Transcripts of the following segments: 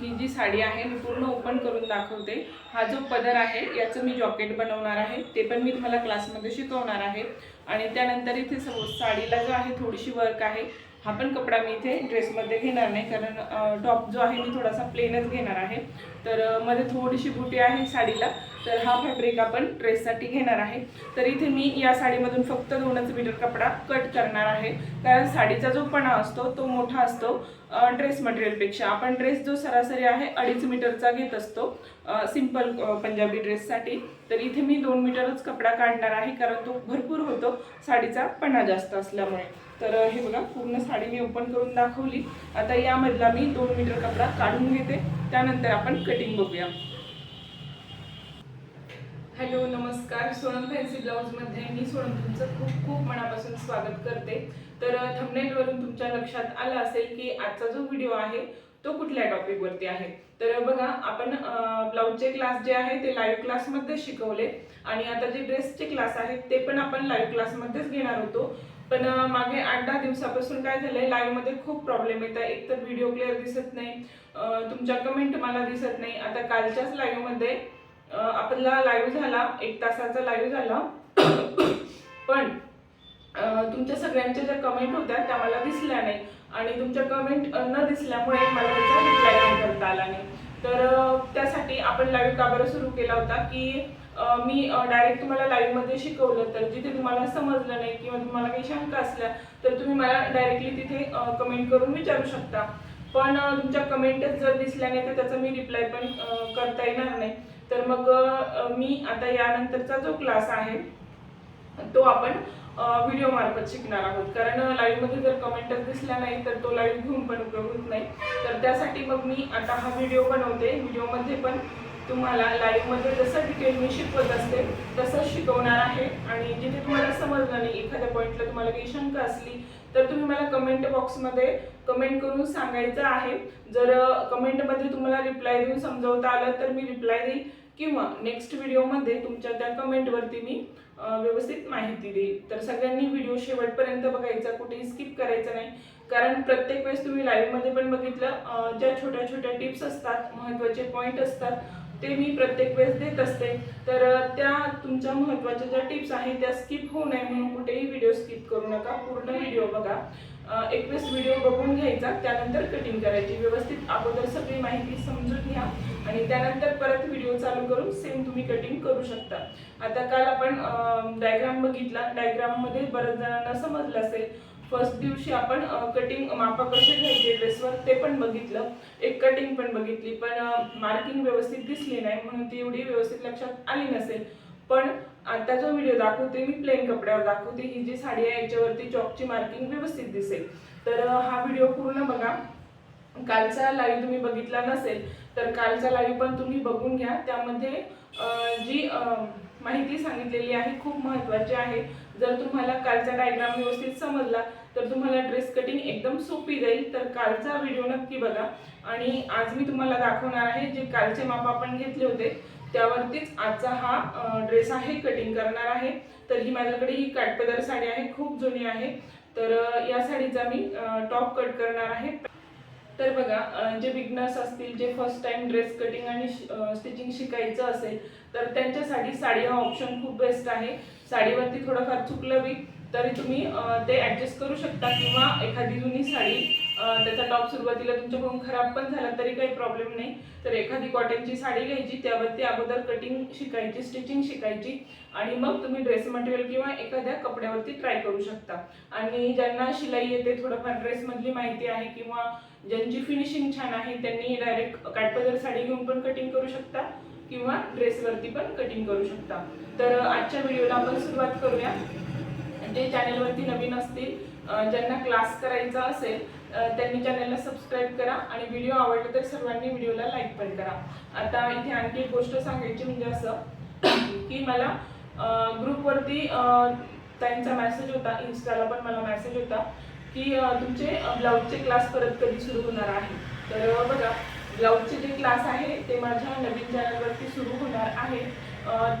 ही जी साडी आहे मी पूर्ण ओपन करून दाखवते. हा जो पदर आहे याचं मी जॉकेट बनवणार आहे. ते पण मी तुम्हाला क्लासमध्ये शिकवणार आहे. आणि त्यानंतर इथे सपोज साडीला जो आहे थोडीशी वर्क आहे. हा पण कपडा मी इथे ड्रेसमध्ये घेणार नाही कारण टॉप जो आहे मी थोडासा प्लेनच घेणार आहे. तर मध्ये थोडीशी बुटी आहे साडीला. तर हा फॅब्रिक आपण ड्रेससाठी घेणार आहे. तर इथे मी या साडीमधून फक्त दोनच मीटर कपडा कट करणार आहे. कारण साडीचा जो पणा असतो तो मोठा असतो ड्रेस मटेरियलपेक्षा आपण ड्रेस जो सरासरी आहे अडीच मीटरचा घेत असतो सिंपल पंजाबी ड्रेससाठी तर इथे मी दोन मीटरच कपडा काढणार आहे कारण तो भरपूर होतो साडीचा पणा जास्त असल्यामुळे. तर हे बघा पूर्ण साडी मी ओपन करून दाखवली. आता यामधला मी दोन मीटर कपडा काढून घेते. त्यानंतर आपण कटिंग बघूया. हॅलो नमस्कार. सोनम फॅन्सी ब्लाऊजमध्ये मी सोनम तुमचं खूप खूप मनापासून स्वागत करते. तर थंबनेलवरून तुमच्या लक्षात आलं असेल की आजचा जो व्हिडिओ आहे तो कुठल्या टॉपिकवरती आहे? तर बघा आपण ब्लाऊजचे क्लास जे आहे ते लाईव्ह क्लासमध्ये शिकवले. आणि आता जे ड्रेसचे क्लास आहेत ते पण आपण लाईव्ह क्लासमध्येच घेणार होतो. पण मागे आठ दहा दिवसापासून काय झालंय लाईव्हमध्ये खूप प्रॉब्लेम येत आहे. एक तर व्हिडिओ क्लिअर दिसत नाही तुमच्या कमेंट मला दिसत नाही. आता कालच्याच लाईव्हमध्ये मध्ये आपला लाईव्ह झाला एक तासाचा लाईव्ह झाला. पण तुमच्या सगळ्यांच्या ज्या कमेंट होत्या त्या मला दिसल्या नाही. आणि तुमच्या कमेंट न दिसल्यामुळे मला त्याचा रिप्लाय नाही करता आला नाही. तर त्यासाठी आपण लाईव्ह का बरं सुरू केला होता की मी डायरेक्ट तुम्हाला लाईव्हमध्ये शिकवलं तर जिथे तुम्हाला समजलं नाही किंवा तुम्हाला काही शंका असल्या तर तुम्ही मला डायरेक्टली तिथे कमेंट करून विचारू शकता. पण तुमच्या कमेंटच जर दिसल्या नाही तर त्याचा मी रिप्लाय पण करता येणार नाही. तर मग मी आता यानंतरचा जो क्लास आहे तो आपण व्हिडिओ मार्फत शिकणार आहोत. कारण लाईव्हमध्ये जर कमेंटच दिसला नाही तर तो लाईव्ह घेऊन पण उपयोग होत नाही. तर त्यासाठी मग मी आता हा व्हिडिओ बनवते. व्हिडिओमध्ये पण तुम्हाला लाईव्हमध्ये जसं डिटेल मी शिकवत असते तसंच शिकवणार आहे. आणि जिथे तुम्हाला समजलं नाही एखाद्या पॉईंटला तुम्हाला काही शंका असली तर तुम्ही मला कमेंट बॉक्समध्ये कमेंट करून सांगायचं आहे. जर कमेंटमध्ये तुम्हाला रिप्लाय देऊन समजवता आलं तर मी रिप्लाय देईल किंवा नेक्स्ट व्हिडिओमध्ये तुमच्या त्या कमेंटवरती मी व्यवस्थित माहिती देईल. तर सगळ्यांनी व्हिडिओ शेवटपर्यंत बघायचा कुठेही स्किप करायचा नाही. कारण प्रत्येक वेळेस तुम्ही लाईव्हमध्ये पण बघितलं ज्या छोट्या छोट्या टिप्स असतात महत्त्वाचे पॉईंट असतात ते मी प्रत्येक वेळेस देत असते. तर त्या तुमच्या महत्त्वाच्या ज्या टिप्स आहेत त्या स्किप होऊ नये म्हणून कुठेही व्हिडिओ स्किप करू नका. पूर्ण व्हिडिओ बघा. एकवीस एक वेळेस व्हिडिओ बघून घ्यायचा त्यानंतर कटिंग करायची. व्यवस्थित अगोदर सगळी माहिती समजून घ्या आणि त्यानंतर परत व्हिडिओ चालू करून सेम तुम्ही कटिंग करू शकता. आता काल आपण डायग्राम बघितला. डायग्राममध्ये बऱ्याच जणांना समजलं असेल. फर्स्ट दिवशी आपण कटिंग मापा कसे घ्यायचे ड्रेसवर ते पण बघितलं. एक कटिंग पण बघितली पण मार्किंग व्यवस्थित दिसली नाही म्हणून ती एवढी व्यवस्थित लक्षात आली नसेल. पण आता जो व्हिडिओ दाखवते मी प्लेन कपड्यावर दाखवते ही जी साडी आहे याच्यावरती चॉकची मार्किंग व्यवस्थित दिसेल. तर हा व्हिडिओ पूर्ण बघा. कालचा लाईव्ह तुम्ही बघितला नसेल तर कालचा लाईव्ह पण तुम्ही बघून घ्या. त्यामध्ये जी माहिती सांगितलेली आहे खूप महत्त्वाची आहे. जर तुम्हाला कालचा डायग्राम व्यवस्थित समजला तर तुम्हाला ड्रेस कटिंग एकदम सोपी जाईल. तर कालचा व्हिडिओ नक्की बघा. आणि आज मी तुम्हाला दाखवणार आहे जे कालचे माप आपण घेतले होते त्यावरतीच आजचा हा ड्रेस आहे कटिंग करणार आहे. तर ही माझ्याकडे ही काटपदर साडी आहे खूप जुनी आहे. तर या साडीचा मी टॉप कट करणार आहे. तर बघा जे बिगनर्स असतील जे फर्स्ट टाइम ड्रेस कटिंग आणि स्टिचिंग शिकायचं असेल तर त्यांच्यासाठी साडी हा ऑप्शन खूप बेस्ट आहे. साडीवरती थोडंफार चुकलं बी तरी तुम्ही ते ॲडजस्ट करू शकता. किंवा एखादी जुनी साडी त्याचा टॉप सुरुवातीला तुमच्याकडून खराब पण झाला तरी काही प्रॉब्लेम नाही. तर एखादी कॉटनची साडी घ्यायची त्यावरती अगोदर कटिंग शिकायची स्टिचिंग शिकायची आणि मग तुम्ही ड्रेस मटेरियल किंवा एखाद्या कपड्यावरती ट्राय करू शकता. आणि ज्यांना शिलाई येते थोडंफार ड्रेसमधली माहिती आहे किंवा ज्यांची फिनिशिंग छान आहे त्यांनी डायरेक्ट काटपदर साडी घेऊन पण कटिंग करू शकता. किंवा ड्रेसवरती पण कटिंग करू शकता. तर आजच्या व्हिडिओला आपण सुरुवात करूया. जे चॅनलवरती नवीन असतील ज्यांना क्लास करायचा असेल त्यांनी चॅनलला सबस्क्राईब करा आणि व्हिडिओ आवडला तर सर्वांनी व्हिडिओला लाईक पण करा. आता इथे आणखी एक गोष्ट सांगायची म्हणजे असं की मला ग्रुपवरती त्यांचा मेसेज होता इन्स्टाला पण मला मेसेज होता की तुमचे ब्लाऊजचे क्लास परत कधी सुरू होणार आहे? तर बघा. ब्लाऊजचे जे क्लास आहे ते माझ्या नवीन चॅनलवरती सुरू होणार आहे.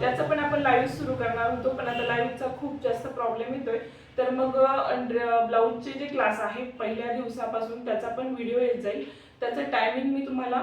त्याचं पण आपण लाईव्ह सुरू करणार होतो पण आता लाईव्हचा खूप जास्त प्रॉब्लेम येतोय. तर मग ब्लाऊजचे जे क्लास आहे पहिल्या दिवसापासून त्याचा पण व्हिडिओ येत जाईल. त्याचं टायमिंग मी तुम्हाला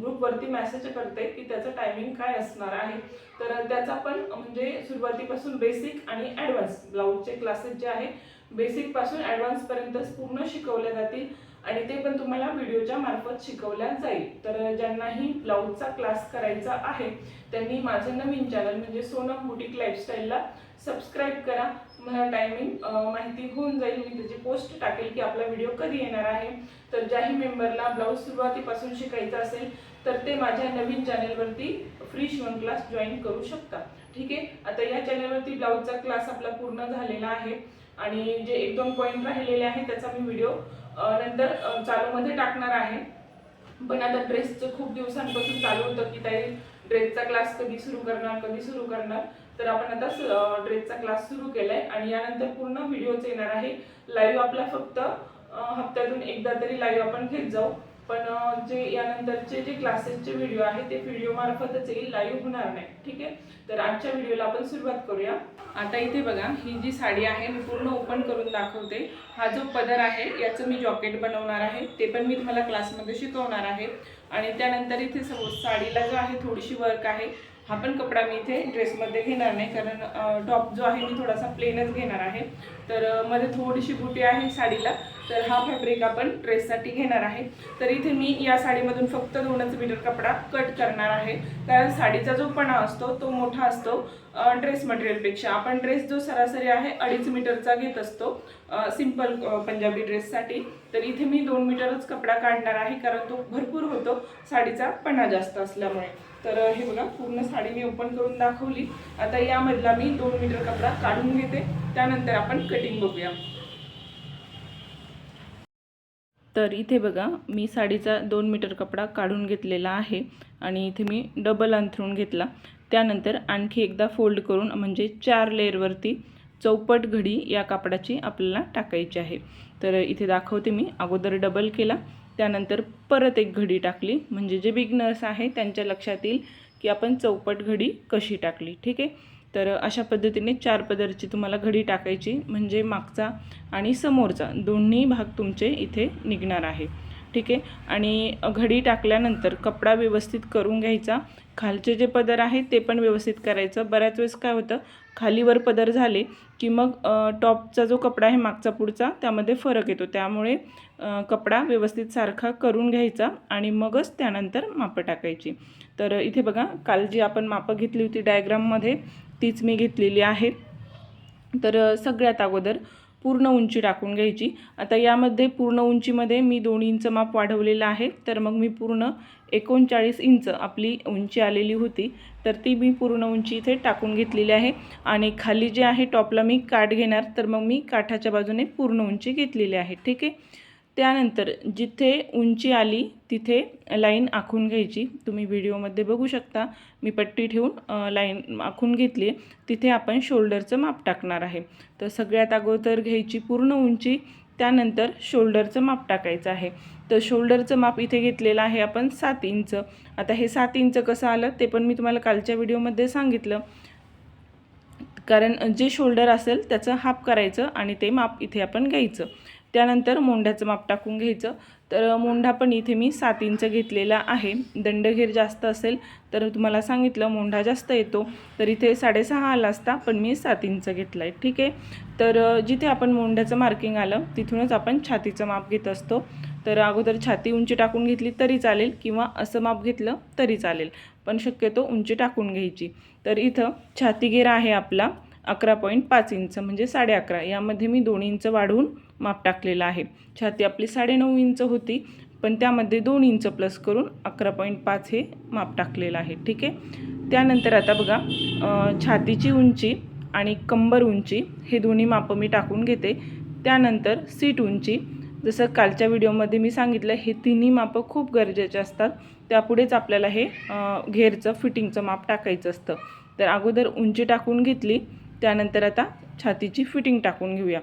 ग्रुपवरती मेसेज करते की त्याचं टायमिंग काय असणार आहे. तर त्याचा पण म्हणजे सुरुवातीपासून बेसिक आणि ॲडव्हान्स ब्लाऊजचे क्लासेस जे आहे बेसिकपासून ॲडव्हान्सपर्यंत पूर्ण शिकवले जातील. आणि ते पण तुम्हाला व्हिडिओच्या मार्फत शिकवल्या जाईल. तर ज्यांनाही ब्लाऊजचा क्लास करायचा आहे त्यांनी माझं नवीन चॅनल म्हणजे सोनम बुटीक लाईफस्टाईलला सबस्क्राईब करा. मला टायमिंग माहिती होऊन जाईल. मी त्याची पोस्ट टाकेल की आपला व्हिडिओ कधी येणार आहे. तर ज्याही मेंबरला ब्लाऊज सुरुवातीपासून शिकायचा असेल तर ते माझ्या नवीन चॅनलवरती फ्री शिवण क्लास जॉईन करू शकता. ठीक आहे? आता या चॅनलवरती ब्लाऊजचा क्लास आपला पूर्ण झालेला आहे. आणि जे एक दोन पॉईंट राहिलेले आहे त्याचा मी व्हिडिओ नंतर चालूमध्ये टाकणार आहे. पण आता ड्रेसचं खूप दिवसांपासून चालू होतं की ताई ड्रेसचा क्लास कधी सुरू करणार कधी सुरू करणार? तर आपण आता ड्रेसचा क्लास सुरू केला आहे आणि यानंतर पूर्ण व्हिडिओच येणार आहे. लाईव्ह आपला फक्त हप्त्यातून एकदा तरी लाईव्ह आपण घेत जाऊ. पण जे यानंतरचे जे क्लासेसचे व्हिडिओ आहे ते व्हिडिओ मार्फतच येईल लाईव्ह होणार नाही. ठीक आहे? तर आजच्या व्हिडिओला आपण सुरुवात करूया. आता इथे बघा ही जी साडी आहे मी पूर्ण ओपन करून दाखवते. हा जो पदर आहे याचं मी जॉकेट बनवणार आहे. ते पण मी तुम्हाला क्लासमध्ये शिकवणार आहे. आणि त्यानंतर इथे सपोज साडीला जो आहे थोडीशी वर्क आहे. हा पण कपडा मी इथे ड्रेसमध्ये घेणार नाही कारण टॉप जो आहे मी थोडासा प्लेनच घेणार आहे. तर मध्ये थोडीशी बुटी आहे साडीला. तर हा फॅब्रिक आपण ड्रेससाठी घेणार आहे. तर इथे मी या साडीमधून फक्त दोनच मीटर कपडा कट करणार आहे. कारण साडीचा जो पणा असतो तो मोठा असतो ड्रेस मटेरियलपेक्षा आपण ड्रेस जो सरासरी आहे अडीच मीटरचा घेत असतो सिंपल पंजाबी ड्रेससाठी तर इथे मी दोन मीटरच कपडा काढणार आहे कारण तो भरपूर होतो साडीचा पणा जास्त असल्यामुळे. तर हे बघा पूर्ण साडी मी ओपन करून दाखवली. आता यामधला मी दोन मीटर कपडा काढून घेते. त्यानंतर आपण कटिंग बघूया. तर इथे बघा मी साडीचा दोन मीटर कपडा काढून घेतलेला आहे आणि इथे मी डबल अंथरून घेतला. त्यानंतर आणखी एकदा फोल्ड करून म्हणजे चार लेअरवरती चौपट घडी या कापडाची आपल्याला टाकायची आहे. तर इथे दाखवते मी अगोदर डबल केला त्यानंतर परत एक घडी टाकली. म्हणजे जे बिगनर्स आहे त्यांच्या लक्षात येईल की आपण चौपट घडी कशी टाकली ठीक आहे? तर अशा पद्धतीने चार पदरची तुम्हाला घडी टाकायची म्हणजे मागचा आणि समोरचा. दोन्ही भाग तुमचे इथे निघणार आहे. ठीक आहे? आणि घडी टाकल्यानंतर कपडा व्यवस्थित करून घ्यायचा. खालचे जे पदर आहे ते पण व्यवस्थित करायचं. बऱ्याच वेळेस काय होतं खालीवर पदर झाले की मग टॉपचा जो कपडा आहे मागचा पुढचा त्यामध्ये फरक येतो. त्यामुळे कपडा व्यवस्थित सारखा करून घ्यायचा आणि मगच त्यानंतर मापं टाकायची. तर इथे बघा काल जी आपण मापं घेतली होती डायग्राममध्ये तीच मी घेतलेली आहे. तर सगळ्यात अगोदर पूर्ण उंची टाकून घ्यायची. आता यामध्ये पूर्ण उंचीमध्ये मी दोन इंच माप वाढवलेलं आहे. तर मग मी पूर्ण एकोणचाळीस इंच आपली उंची आलेली होती. तर ती मी पूर्ण उंची इथे टाकून घेतलेली आहे. आणि खाली जे आहे टॉपला मी काठ घेणार. तर मग मी काठाच्या बाजूने पूर्ण उंची घेतलेली आहे. ठीक आहे? त्यानंतर जिथे उंची आली तिथे लाईन आखून घ्यायची. तुम्ही व्हिडिओमध्ये बघू शकता. मी पट्टी ठेवून लाईन आखून घेतली. आहे तिथे आपण शोल्डरचं माप टाकणार आहे. तर सगळ्यात अगोदर घ्यायची पूर्ण उंची त्यानंतर शोल्डरचं माप टाकायचं आहे. तर शोल्डरचं माप इथे घेतलेलं आहे आपण सात इंच. आता हे सात इंच कसं आलं ते पण मी तुम्हाला कालच्या व्हिडिओमध्ये सांगितलं. कारण जे शोल्डर असेल त्याचं हाफ करायचं आणि ते माप इथे आपण घ्यायचं. त्यानंतर मोंढ्याचं माप टाकून घ्यायचं. तर मोंढा पण इथे मी सात इंच घेतलेला आहे. दंडघेर जास्त असेल तर तुम्हाला सांगितलं मोंढा जास्त येतो. तर इथे साडेसहा आला असता पण मी सात इंच घेतला आहे ठीक आहे? तर जिथे आपण मोंढ्याचं मार्किंग आलं तिथूनच आपण छातीचं माप घेत असतो. तर अगोदर छाती उंची टाकून घेतली तरी चालेल किंवा असं माप घेतलं तरी चालेल. पण शक्यतो उंची टाकून घ्यायची. तर इथं छातीघेर आहे आपला अकरा पॉईंट पाच इंच म्हणजे साडे अकरा. यामध्ये मी दोन इंच वाढवून माप टाकलेलं आहे. छाती आपली साडेनऊ इंच होती पण त्यामध्ये दोन इंच प्लस करून अकरा पॉईंट पाच हे माप टाकलेलं आहे ठीक आहे? त्यानंतर आता बघा छातीची उंची आणि कंबर उंची हे दोन्ही मापं मी टाकून घेते. त्यानंतर सीट उंची जसं कालच्या व्हिडिओमध्ये मी सांगितलं हे तिन्ही मापं खूप गरजेचे असतात. त्यापुढेच आपल्याला हे घेरचं फिटिंगचं माप टाकायचं असतं. तर अगोदर उंची टाकून घेतली त्यानंतर आता छातीची फिटिंग टाकून घेऊया.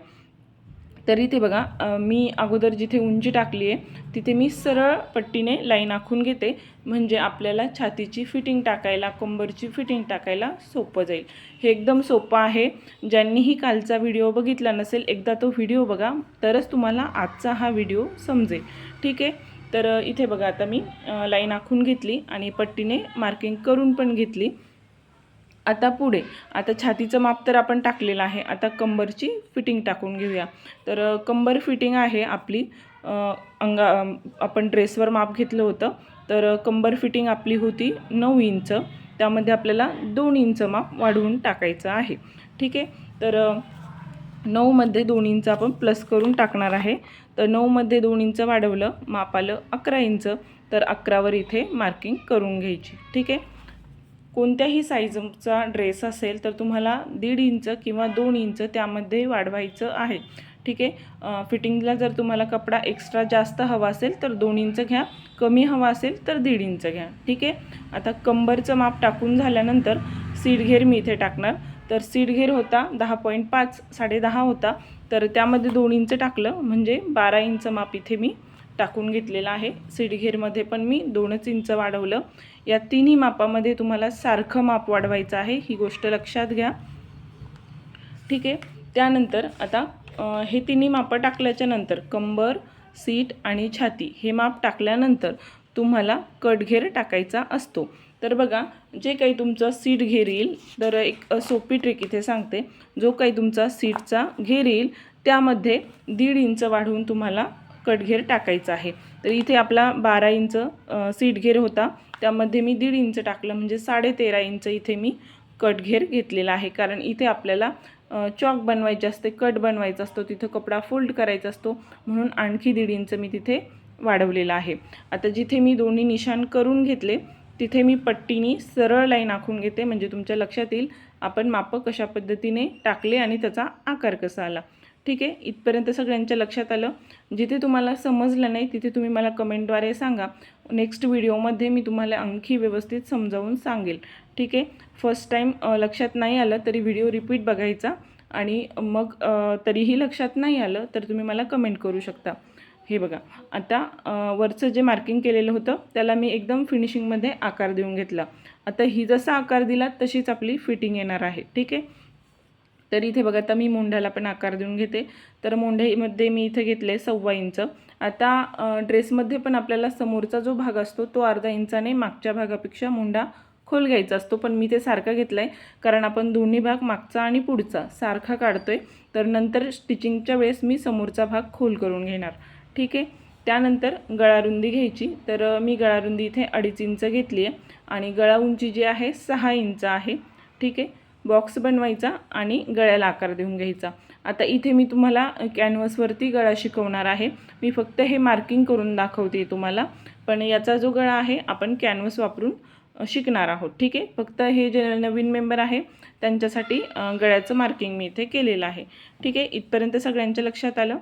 तर इथे बघा मी अगोदर जिथे उंची टाकली आहे तिथे मी सरळ पट्टीने लाईन आखून घेते. म्हणजे आपल्याला छातीची फिटिंग टाकायला कंबरची फिटिंग टाकायला सोपं जाईल. हे एकदम सोपं आहे. ज्यांनीही कालचा व्हिडिओ बघितला नसेल एकदा तो व्हिडिओ बघा तरच तुम्हाला आजचा हा व्हिडिओ समजेल. ठीक आहे? तर इथे बघा आता मी लाईन आखून घेतली आणि पट्टीने मार्किंग करून पण घेतली. आता पुढे. आता छातीचं माप तर आपण टाकलेलं आहे. आता कंबरची फिटिंग टाकून घेऊया. तर कंबर फिटिंग आहे आपली. अंगा आपण ड्रेसवर माप घेतलं होतं. तर कंबर फिटिंग आपली होती नऊ इंच. त्यामध्ये आपल्याला दोन इंच माप वाढवून टाकायचं आहे. ठीक आहे? तर नऊमध्ये दोन इंच आपण प्लस करून टाकणार आहे. तर नऊमध्ये दोन इंच वाढवलं माप आलं अकरा इंच. तर अकरावर इथे मार्किंग करून घ्यायची. ठीक आहे? कोणत्याही साईजचा ड्रेस असेल तर तुम्हाला दीड इंच किंवा दोन इंच त्यामध्ये वाढवायचं आहे. ठीक आहे? फिटिंगला जर तुम्हाला कपडा एक्स्ट्रा जास्त हवा असेल तर दोन इंच घ्या. कमी हवा असेल तर दीड इंच घ्या. ठीक आहे? आता कंबरचं माप टाकून झाल्यानंतर सीडघेर मी इथे टाकणार. तर सीडघेर होता दहा पॉईंट पाच साडेदहा होता. तर त्यामध्ये दोन इंच टाकलं. म्हणजे बारा इंच माप इथे मी टाकून घेतलेलं आहे. सीडघेरमध्ये पण मी दोनच इंच वाढवलं. या तिन्ही मापामध्ये तुम्हाला सारखं माप वाढवायचं आहे. ही गोष्ट लक्षात घ्या. ठीक आहे. त्यानंतर आता हे तिन्ही मापं टाकल्याच्या नंतर कंबर सीट आणि छाती हे माप टाकल्यानंतर तुम्हाला कटघेर टाकायचा असतो. तर बघा जे काही तुमचं सीट घेर येईल तर एक सोपी ट्रिक इथे सांगते. जो काही तुमचा सीटचा घेर येईल त्यामध्ये दीड इंच वाढवून तुम्हाला कटघेर टाकायचा आहे. तर इथे आपला बारा इंच सीट घेर होता. त्यामध्ये मी दीड इंच टाकलं म्हणजे साडे तेरा इंच इथे मी कटघेर घेतलेला आहे. कारण इथे आपल्याला चॉक बनवायचे असते कट बनवायचा असतो तिथं कपडा फोल्ड करायचा असतो. म्हणून आणखी दीड इंच मी तिथे वाढवलेला आहे. आता जिथे मी दोन्ही निशाण करून घेतले तिथे मी पट्टीनी सरळ लाईन आखून घेते. म्हणजे तुमच्या लक्षात येईल आपण मापं कशा पद्धतीने टाकले आणि त्याचा आकार कसा आला. ठीक आहे? इथपर्यंत सगळ्यांच्या लक्षात आलं. जिथे तुम्हाला समजलं नाही तिथे तुम्ही मला कमेंटद्वारे सांगा. नेक्स्ट व्हिडिओमध्ये मी तुम्हाला आणखी व्यवस्थित समजावून सांगेल. ठीक आहे? फर्स्ट टाईम लक्षात नाही आलं तरी व्हिडिओ रिपीट बघायचा. आणि मग तरीही लक्षात नाही आलं तर तुम्ही मला कमेंट करू शकता. हे बघा. आता वरचं जे मार्किंग केलेलं होतं त्याला मी एकदम फिनिशिंगमध्ये आकार देऊन घेतला. आता ही जसा आकार दिला तशीच आपली फिटिंग येणार आहे. ठीक आहे? तर इथे बघा आता मी मोंढ्याला पण आकार देऊन घेते. तर मोंढ्यामध्ये मी इथे घेतले सव्वा इंच. आता ड्रेसमध्ये पण आपल्याला समोरचा जो भाग असतो तो अर्धा इंचाने मागच्या भागापेक्षा मोंढा खोल घ्यायचा असतो. पण मी ते सारखा घेतला आहे कारण आपण दोन्ही भाग मागचा आणि पुढचा सारखा काढतोय. तर नंतर स्टिचिंगच्या वेळेस मी समोरचा भाग खोल करून घेणार. ठीक आहे? त्यानंतर गळारुंदी घ्यायची. तर मी गळारुंदी इथे अडीच इंच घेतली आहे आणि गळा उंची जी आहे सहा इंच आहे. ठीक आहे? बॉक्स बनवायचा आणि गळ्याला आकार देऊन घ्यायचा. आता इथे मी तुम्हाला कॅनव्हसवरती गळा शिकवणार आहे. मी फक्त हे मार्किंग करून दाखवते तुम्हाला. पण याचा जो गळा आहे आपण कॅनव्हस वापरून शिकणार आहोत. ठीक आहे? फक्त हे जे नवीन मेंबर आहे त्यांच्यासाठी गळ्याचं मार्किंग मी इथे केलेलं आहे. ठीक आहे? इथपर्यंत सगळ्यांच्या लक्षात आलं?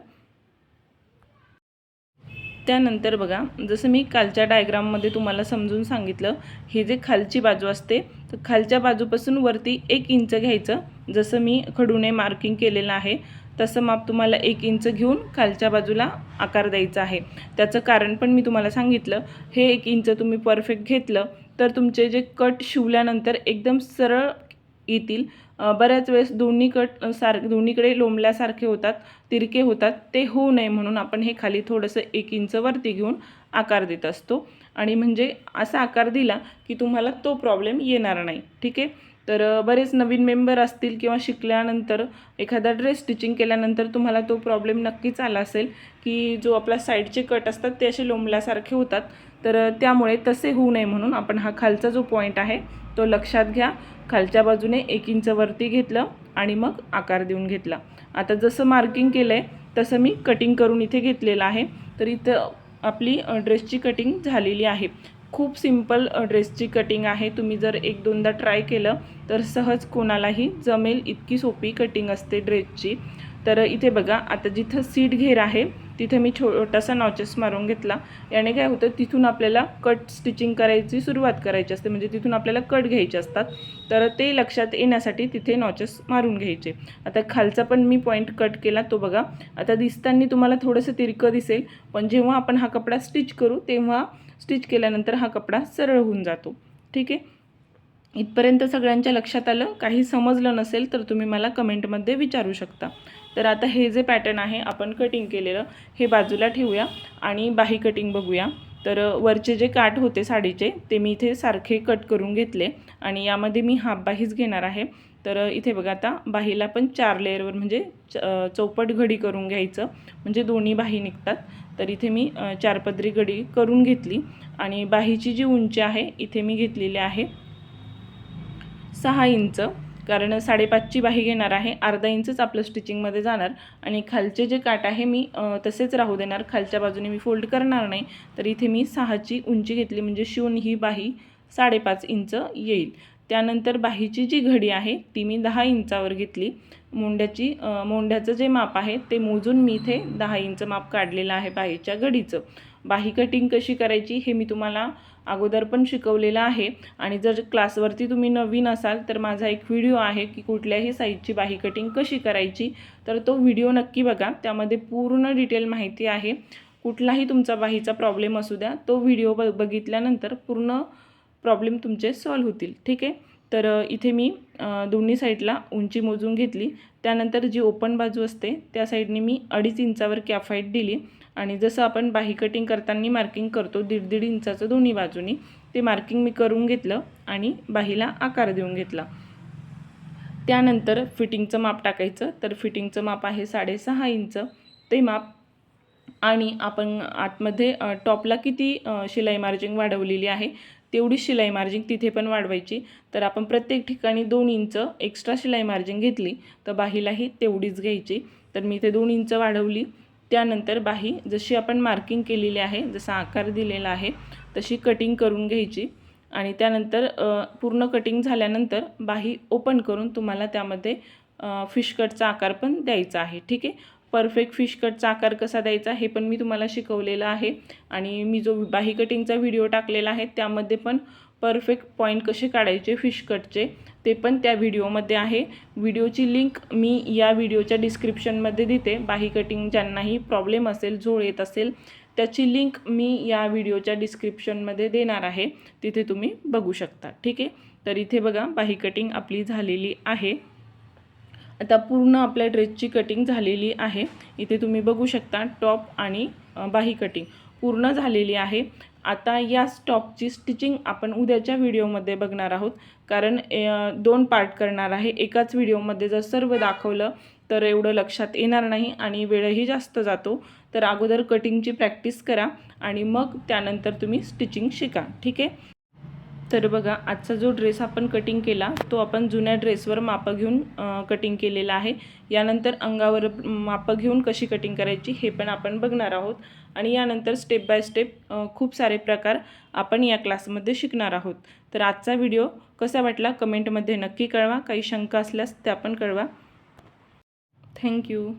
त्यानंतर बघा जसं मी कालच्या डायग्राममध्ये तुम्हाला समजून सांगितलं हे जे खालची बाजू असते तर खालच्या बाजूपासून वरती एक इंच घ्यायचं. जसं मी खडूने मार्किंग केलेलं आहे तसं माप तुम्हाला एक इंच घेऊन खालच्या बाजूला आकार द्यायचा आहे. त्याचं कारण पण मी तुम्हाला सांगितलं. हे एक इंच तुम्ही परफेक्ट घेतलं तर तुमचे जे कट शिवल्यानंतर एकदम सरळ येतील. बऱ्याच वेळेस दोन्ही कट सार दोन्हीकडे लोंबल्यासारखे होतात तिरके होतात ते होऊ नये म्हणून आपण हे खाली थोडंसं एक इंच वरती घेऊन आकार देत असतो. आणि म्हणजे असा आकार दिला की तुम्हाला तो प्रॉब्लेम येणार नाही. ठीक आहे? तर बरेच नवीन मेंबर असतील किंवा शिकल्यानंतर एखादा ड्रेस स्टिचिंग केल्यानंतर तुम्हाला तो प्रॉब्लेम नक्कीच आला असेल की जो आपला साईडचे कट असतात ते असे लोंबल्यासारखे होतात. तर त्यामुळे तसे होऊ नये म्हणून आपण हा खालचा जो पॉईंट आहे तो लक्षात घ्या. खालच्या बाजूने एक इंच वरती घेतलं आणि मग आकार देऊन घेतला. आता जसं मार्किंग केलं आहे तसं मी कटिंग करून इथे घेतलेलं आहे. तर इथं आपली ड्रेसची कटिंग झालेली आहे. खूप सिंपल ड्रेसची कटिंग आहे. तुम्ही जर एक दोनदा ट्राय केलं तर सहज कोणालाही जमेल इतकी सोपी कटिंग असते ड्रेसची तर इथे बघा आता जिथं सीट घेर आहे तिथे मी छोटासा नॉचेस मारून घेतला. याने काय होतं तिथून आपल्याला कट स्टिचिंग करायची सुरुवात करायची असते. म्हणजे तिथून आपल्याला कट घ्यायचे असतात. तर ते लक्षात येण्यासाठी तिथे नॉचेस मारून घ्यायचे. आता खालचा पण मी पॉईंट कट केला तो बघा. आता दिसताना तुम्हाला थोडंसं तिरकं दिसेल. पण जेव्हा आपण हा कपडा स्टिच करू तेव्हा स्टिच केल्यानंतर हा कपडा सरळ होऊन जातो. ठीक आहे? इथपर्यंत सगळ्यांच्या लक्षात आलं काही समजलं नसेल तर तुम्ही मला कमेंटमध्ये विचारू शकता. तर आता हे जे पॅटर्न आहे आपण कटिंग केलेलं हे बाजूला ठेवूया आणि बाही कटिंग बघूया. तर वरचे जे काठ होते साडीचे ते मी इथे सारखे कट करून घेतले आणि यामध्ये मी हाफ बाहीच घेणार आहे. तर इथे बघा आता बाहीला पण चार लेअरवर म्हणजे च चौपट घडी करून घ्यायचं. म्हणजे दोन्ही बाही निघतात. तर इथे मी चार पदरी घडी करून घेतली आणि बाहीची जी उंची आहे इथे मी घेतलेली आहे. सहा इंच कारण साडेपाचची बाही घेणार आहे अर्धा इंचच आपलं स्टिचिंगमध्ये जाणार. आणि खालचे जे काट आहे मी तसेच राहू देणार. खालच्या बाजूने मी फोल्ड करणार नाही. तर इथे मी सहाची उंची घेतली म्हणजे शिवून ही बाही साडेपाच इंच येईल. त्यानंतर बाहीची जी घडी आहे ती मी दहा इंचावर घेतली. मोंड्याची मोंड्याचं जे माप आहे ते मोजून मी इथे दहा इंच माप काढलेलं आहे बाहीच्या घडीचं. बाही कटिंग कशी करायची हे मी तुम्हाला अगोदर पण शिकवलेलं आहे. आणि जर क्लासवरती तुम्ही नवीन असाल तर माझा एक व्हिडिओ आहे की कुठल्याही साईजची बाही कटिंग कशी करायची तर तो व्हिडिओ नक्की बघा. त्यामध्ये पूर्ण डिटेल माहिती आहे. कुठलाही तुमचा बाहीचा प्रॉब्लेम असू द्या तो व्हिडिओ ब बघितल्यानंतर पूर्ण प्रॉब्लेम तुमचे सॉल्व्ह होतील. ठीक आहे? तर इथे मी दोन्ही साईडला उंची मोजून घेतली. त्यानंतर जी ओपन बाजू असते त्या साईडने मी अडीच इंचावर कॅफाईट दिली. आणि जसं आपण बाही कटिंग करताना मार्किंग करतो दीड दीड इंचाचं दोन्ही बाजूनी ते मार्किंग मी करून घेतलं आणि बाहीला आकार देऊन घेतला. त्यानंतर फिटिंगचं माप टाकायचं. तर फिटिंगचं माप आहे साडेसहा इंच. ते माप आणि आपण आतमध्ये टॉपला किती शिलाई मार्जिंग वाढवलेली आहे तेवढी शिलाई मार्जिंग तिथे पण वाढवायची. तर आपण प्रत्येक ठिकाणी दोन इंच एक्स्ट्रा शिलाई मार्जिंग घेतली तर बाहीलाही तेवढीच घ्यायची. तर मी इथे दोन इंच वाढवली. त्यानंतर बाही जशी आपण मार्किंग केलेली आहे जसा आकार दिलेला आहे तशी कटिंग करून घ्यायची. आणि त्यानंतर पूर्ण कटिंग झाल्यानंतर बाही ओपन करून तुम्हाला त्यामध्ये फिश कटचा आकार पण द्यायचा आहे. ठीक आहे? परफेक्ट फिश कटचा आकार कसा द्यायचा हे पण मी तुम्हाला शिकवलेलं आहे. आणि मी जो बाही कटिंगचा व्हिडिओ टाकलेला आहे त्यामध्ये पण परफेक्ट पॉईंट कसे काढायचे फिश कटचे ते पण त्या व्हिडिओमध्ये आहे. व्हिडिओची लिंक मी या व्हिडिओच्या डिस्क्रिप्शनमध्ये देते. बाही कटिंग ज्यांनाही प्रॉब्लेम असेल झोळ येत असेल त्याची लिंक मी या व्हिडिओच्या डिस्क्रिप्शनमध्ये देणार आहे. तिथे तुम्ही बघू शकता. ठीक आहे? तर इथे बघा बाही कटिंग आपली झालेली आहे. आता पूर्ण आपल्या ड्रेसची कटिंग झालेली आहे. इथे तुम्ही बघू शकता टॉप आणि बाही कटिंग पूर्ण झालेली आहे. आता या स्टॉपची स्टिचिंग आपण उद्याच्या व्हिडिओमध्ये बघणार आहोत. कारण दोन पार्ट करणार आहे. एकाच व्हिडिओमध्ये जर सर्व दाखवलं तर एवढं लक्षात येणार नाही आणि वेळही जास्त जातो. तर अगोदर कटिंगची प्रॅक्टिस करा आणि मग त्यानंतर तुम्ही स्टिचिंग शिका. ठीक आहे? तर बघा आजचा जो ड्रेस आपण कटिंग केला तो आपण जुन्या ड्रेसवर मापं घेऊन कटिंग केलेला आहे. यानंतर अंगावर मापं घेऊन कशी कटिंग करायची हे पण आपण बघणार आहोत. आणि यानंतर स्टेप बाय स्टेप खूप सारे प्रकार आपण या क्लासमध्ये शिकणार आहोत. तर आजचा व्हिडिओ कसा वाटला कमेंटमध्ये नक्की कळवा. काही शंका असल्यास त्या पण कळवा. थँक्यू